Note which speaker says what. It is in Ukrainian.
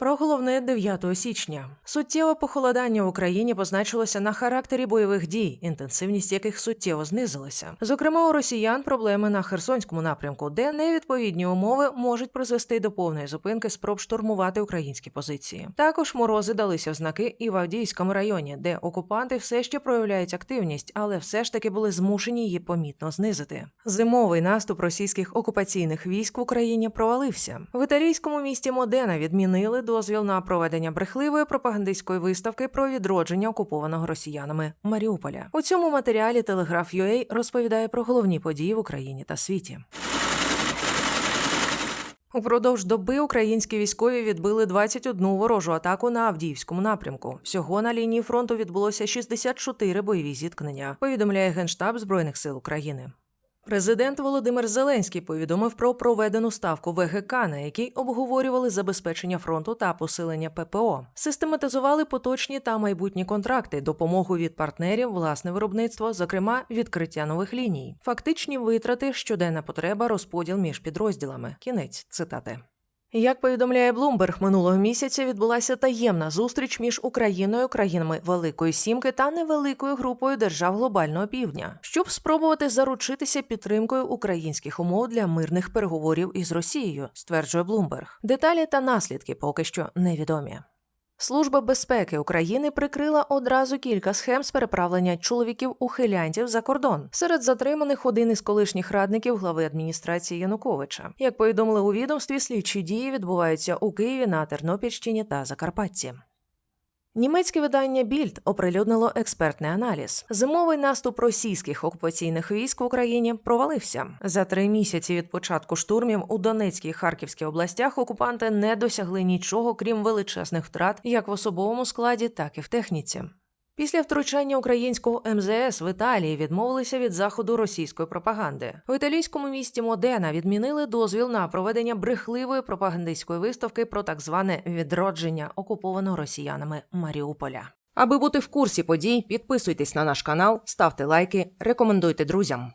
Speaker 1: Про головне 9 січня суттєве похолодання в Україні позначилося на характері бойових дій, інтенсивність яких суттєво знизилася. Зокрема, у росіян проблеми на Херсонському напрямку, де невідповідні умови можуть призвести до повної зупинки спроб штурмувати українські позиції. Також морози далися в знаки і в Авдіївському районі, де окупанти все ще проявляють активність, але все ж таки були змушені її помітно знизити. Зимовий наступ російських окупаційних військ в Україні провалився. В італійському місті Модена відмінили дозвіл на проведення брехливої пропагандистської виставки про відродження окупованого росіянами Маріуполя. У цьому матеріалі Телеграф UA розповідає про головні події в Україні та світі. Упродовж доби українські військові відбили 21 ворожу атаку на Авдіївському напрямку. Всього на лінії фронту відбулося 64 бойові зіткнення. Повідомляє Генштаб Збройних сил України. Президент Володимир Зеленський повідомив про проведену ставку ВГК, на якій обговорювали забезпечення фронту та посилення ППО, систематизували поточні та майбутні контракти, допомогу від партнерів, власне виробництво, зокрема відкриття нових ліній, фактичні витрати, щоденна потреба, розподіл між підрозділами. Кінець цитати. Як повідомляє Блумберг, минулого місяця відбулася таємна зустріч між Україною, країнами Великої Сімки та невеликою групою держав глобального півдня, щоб спробувати заручитися підтримкою українських умов для мирних переговорів із Росією, стверджує Блумберг. Деталі та наслідки поки що невідомі. Служба безпеки України прикрила одразу кілька схем з переправлення чоловіків-ухилянтів за кордон. Серед затриманих один із колишніх радників глави адміністрації Януковича. Як повідомили у відомстві, слідчі дії відбуваються у Києві на Тернопільщині та Закарпатті. Німецьке видання Більд оприлюднило експертний аналіз. Зимовий наступ російських окупаційних військ в Україні провалився. За три місяці від початку штурмів у Донецькій і Харківській областях окупанти не досягли нічого, крім величезних втрат як в особовому складі, так і в техніці. Після втручання українського МЗС в Італії відмовилися від заходу російської пропаганди. В італійському місті Модена відмінили дозвіл на проведення брехливої пропагандистської виставки про так зване відродження окупованого росіянами Маріуполя. Аби бути в курсі подій, підписуйтесь на наш канал, ставте лайки, рекомендуйте друзям.